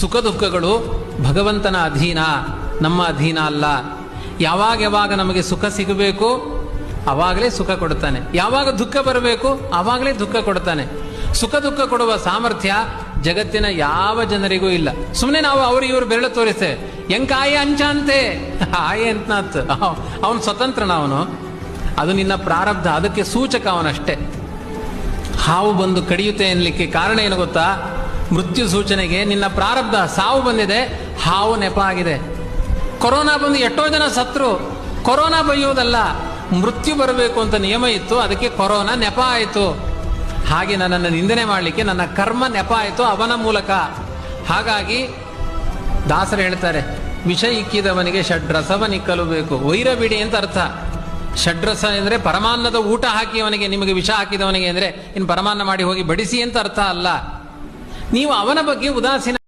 ಸುಖ ದುಃಖಗಳು ಭಗವಂತನ ಅಧೀನ, ನಮ್ಮ ಅಧೀನ ಅಲ್ಲ. ಯಾವಾಗ ಯಾವಾಗ ನಮಗೆ ಸುಖ ಸಿಗಬೇಕು, ಅವಾಗಲೇ ಸುಖ ಕೊಡ್ತಾನೆ ಯಾವಾಗ ದುಃಖ ಬರಬೇಕು ಆವಾಗಲೇ ದುಃಖ ಕೊಡ್ತಾನೆ ಸುಖ ದುಃಖ ಕೊಡುವ ಸಾಮರ್ಥ್ಯ ಜಗತ್ತಿನ ಯಾವ ಜನರಿಗೂ ಇಲ್ಲ. ಸುಮ್ಮನೆ ನಾವು ಅವ್ರು ಇವರು ಬೆರಳು ತೋರಿಸ್ತೇವೆ ಹೆಂಗ್ ಆಯೆ ಅಂಚ ಅಂತೆ? ಆಯೆ ಅಂತ ಅವನು ಸ್ವತಂತ್ರನ ಅವನು. ಅದು ನಿನ್ನ ಪ್ರಾರಬ್ಧ, ಅದಕ್ಕೆ ಸೂಚಕ ಅವನಷ್ಟೇ. ಹಾವು ಬಂದು ಕಡಿಯುತ್ತೆ ಎನ್ಲಿಕ್ಕೆ ಕಾರಣ ಏನು ಗೊತ್ತಾ? ಮೃತ್ಯು ಸೂಚನೆಗೆ ನಿನ್ನ ಪ್ರಾರಬ್ಧ ಸಾವು ಬಂದಿದೆ, ಹಾವು ನೆಪ ಆಗಿದೆ. ಕೊರೋನಾ ಬಂದು ಎಷ್ಟೋ ಜನ ಸತ್ರು, ಕೊರೋನಾ ಬೈಯೋದಲ್ಲ ಮೃತ್ಯು ಬರಬೇಕು ಅಂತ ನಿಯಮ ಇತ್ತು, ಅದಕ್ಕೆ ಕೊರೋನಾ ನೆಪ ಆಯಿತು. ಹಾಗೆ ನನ್ನನ್ನು ನಿಂದನೆ ಮಾಡಲಿಕ್ಕೆ ನನ್ನ ಕರ್ಮ ನೆಪ ಆಯಿತು, ಅವನ ಮೂಲಕ. ಹಾಗಾಗಿ ದಾಸರು ಹೇಳ್ತಾರೆ, ವಿಷ ಇಕ್ಕಿದವನಿಗೆ ಷಡ್ರಸವ ನಿಕ್ಕಲು ಬೇಕು. ವೈರ ಬಿಡಿ ಅಂತ ಅರ್ಥ. ಷಡ್ರಸ ಅಂದ್ರೆ ಪರಮಾನ್ನದ ಊಟ ಹಾಕಿ ಅವನಿಗೆ ನಿಮಗೆ ವಿಷ ಹಾಕಿದವನಿಗೆ ಅಂದ್ರೆ, ಇನ್ನು ಪರಮಾನ್ನ ಮಾಡಿ ಹೋಗಿ ಬಡಿಸಿ ಅಂತ ಅರ್ಥ ಅಲ್ಲ. ನೀವು ಅವನ ಬಗ್ಗೆ ಉದಾಸೀನ